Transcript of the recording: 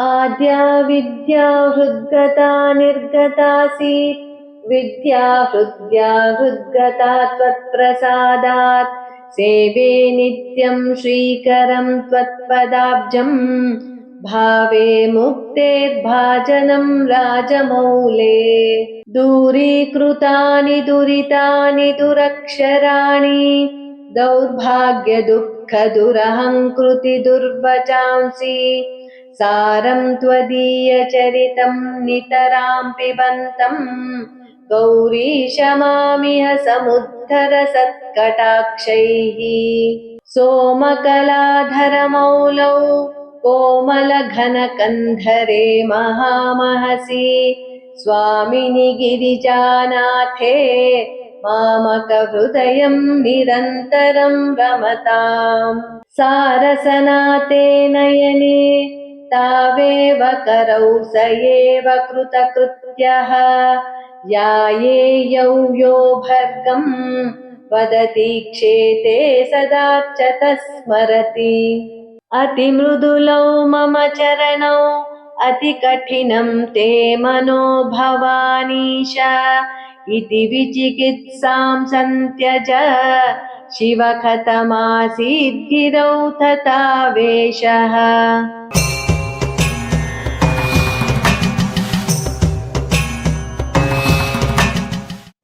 आद्या विद्या हृद्गता निर्गतासीत् विद्या हृद्या हृद्गता त्वत्प्रसादात्। सेवे नित्यं श्रीकरं त्वत्पदाब्जम्। भावे मुक्तेर्भाजनं राजमौले। दूरीकृतानि दुरितानि दुरक्षराणि। दौर्भाग्यदुःखदुरहङ्कृति दुर्वचांसि सारं त्वदीयचरितं नितरां पिबन्तम् गौरीशमामिह समुद्धर सत्कटाक्षैः सोमकलाधरमौलौ कोमलघनकन्धरे महामहसि। स्वामिनि गिरिजानाथे मामकहृदयं निरन्तरं रमताम्। सारसनाते नयने तावेव करौ स एव कृतकृत्यः। यो भर्गम् वदति क्षेते सदा च तस्मरति। अतिमृदुलौ मम चरणौ अतिकठिनं ते मनो भवानीश। इति विचिकित्सां सन्त्यज। शिव कथमासीद्गिरौ तथा वेशः